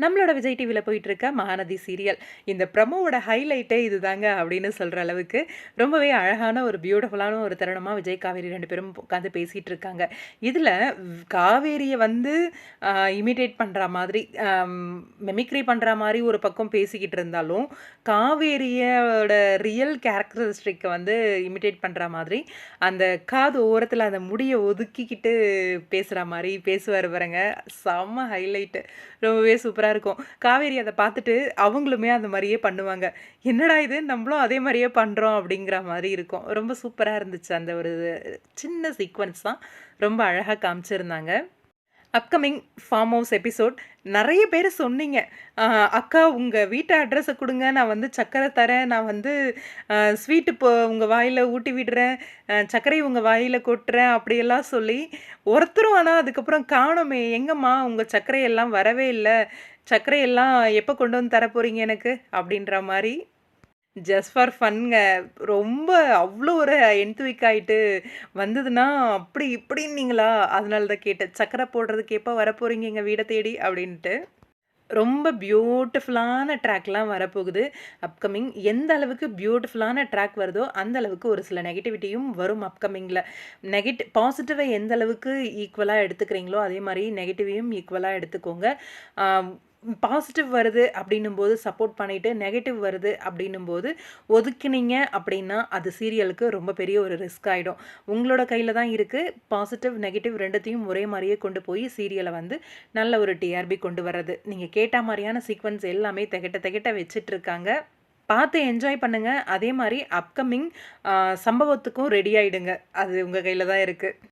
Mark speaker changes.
Speaker 1: நம்மளோட விஜய் டிவியில் போயிட்டு இருக்க மகாநதி சீரியல் இந்த ப்ரமோவோட ஹைலைட்டே இதுதாங்க அப்படின்னு சொல்கிற அளவுக்கு ரொம்பவே அழகான ஒரு பியூட்டிஃபுல்லான ஒரு தருணமாக விஜய் காவேரி ரெண்டு பேரும் உட்காந்து பேசிகிட்டு இருக்காங்க இதில் காவேரியை வந்து இமிடேட் பண்ணுற மாதிரி மெமிக்ரி பண்ணுற மாதிரி ஒரு பக்கம் பேசிக்கிட்டு இருந்தாலும் காவேரியோட ரியல் கேரக்டரிஸ்டிக்கை வந்து இமிடேட் பண்ணுற மாதிரி அந்த காது ஓரத்தில் அந்த முடியை ஒதுக்கிக்கிட்டு பேசுகிற மாதிரி பேசுவார் பாருங்க. செம்ம ஹைலைட்டு ரொம்பவே சூப்பராக இருக்கும். காவேரி அதை பார்த்துட்டு அவங்களுமே அந்த மாதிரியே பண்ணுவாங்க. என்னடா இது? நம்மளும் அதே மாதிரியே பண்ணுறோம் அப்படிங்கிற மாதிரி இருக்கும். ரொம்ப சூப்பராக இருந்துச்சு அந்த ஒரு சின்ன சீக்வன்ஸ் தான். ரொம்ப அழகாக காமிச்சிருந்தாங்க. அப்கமிங் ஃபார்ம் ஹவுஸ் எபிசோட் நிறைய பேர் சொன்னீங்க. அக்கா உங்கள் வீட்டு அட்ரஸை கொடுங்க. நான் வந்து சர்க்கரை தரேன். நான் வந்து ஸ்வீட்டு இப்போ உங்கள் வாயில் ஊட்டி விடுறேன். சர்க்கரை உங்கள் வாயில் கொட்டுறேன். அப்படியெல்லாம் சொல்லி ஒருத்தரும் ஆனால் அதுக்கப்புறம் காணுமே. எங்கம்மா உங்கள் சர்க்கரையெல்லாம் வரவே இல்லை. சர்க்கரையெல்லாம் எப்போ கொண்டு வந்து தர போகிறீங்க எனக்கு? அப்படின்ற மாதிரி ஜஸ்ட் ஃபார் ஃபன்ங்க ரொம்ப அவ்வளோ ஒரு என்துவிக் ஆகிட்டு வந்ததுன்னா அப்படி இப்படின்னீங்களா? அதனால தான் கேட்டேன். சக்கரை போடுறதுக்கு எப்போ வரப்போகிறீங்க எங்கள் வீடை தேடி? அப்படின்ட்டு. ரொம்ப பியூட்டிஃபுல்லான ட்ராக்லாம் வரப்போகுது. அப்கமிங் எந்த அளவுக்கு பியூட்டிஃபுல்லான ட்ராக் வருதோ அந்த அளவுக்கு ஒரு சில நெகட்டிவிட்டியும் வரும் அப்கமிங்கில் நெகட்டிவ் பாசிட்டிவை எந்த அளவுக்கு ஈக்குவலாக எடுத்துக்கிறீங்களோ அதே மாதிரி நெகட்டிவையும் ஈக்குவலாக எடுத்துக்கோங்க. பாசிட்டிவ் வருது அப்படின்னும் போது சப்போர்ட் பண்ணிவிட்டு நெகட்டிவ் வருது அப்படின்னும் போது ஒதுக்கினீங்க அப்படின்னா அது சீரியலுக்கு ரொம்ப பெரிய ஒரு ரிஸ்க் ஆகிடும் உங்களோட கையில் தான் இருக்குது பாசிட்டிவ் நெகட்டிவ் ரெண்டுத்தையும் ஒரே மாதிரியே கொண்டு போய் சீரியலை வந்து நல்ல ஒரு டிஆர்பி கொண்டு வர்றது. நீங்கள் கேட்ட மாதிரியான சீக்வன்ஸ் எல்லாமே திகட்ட திகட்ட வச்சிட்ருக்காங்க பார்த்து என்ஜாய் பண்ணுங்கள் அதே மாதிரி அப்கமிங் சம்பவத்துக்கும் ரெடி ஆகிடுங்க அது உங்கள் கையில் தான் இருக்குது